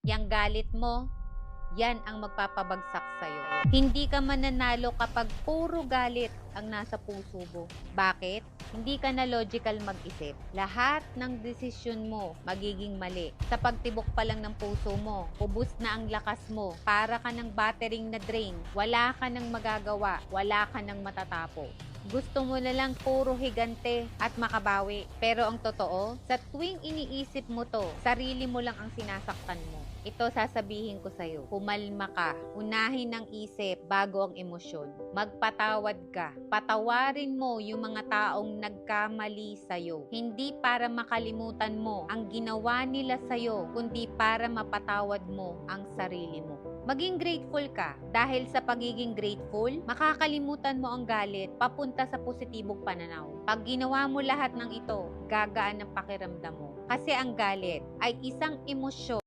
Yang galit mo, yan ang magpapabagsak sa'yo. Hindi ka mananalo kapag puro galit ang nasa puso mo. Bakit? Hindi ka na logical mag-isip. Lahat ng desisyon mo magiging mali. Sa pagtibok pa lang ng puso mo, ubus na ang lakas mo. Para ka ng battering na drain. Wala ka nang magagawa. Wala ka nang matatapo. Gusto mo na lang puro higante at makabawi. Pero ang totoo, sa tuwing iniisip mo to, sarili mo lang ang sinasaktan mo. Ito sasabihin ko sa'yo, kumalma ka, unahin ang isip bago ang emosyon. Magpatawad ka, patawarin mo yung mga taong nagkamali sa'yo. Hindi para makalimutan mo ang ginawa nila sa'yo, kundi para mapatawad mo ang sarili mo. Maging grateful ka dahil sa pagiging grateful, makakalimutan mo ang galit papunta sa positibong pananaw. Pag ginawa mo lahat ng ito, gagaan ang pakiramdam mo. Kasi ang galit ay isang emosyon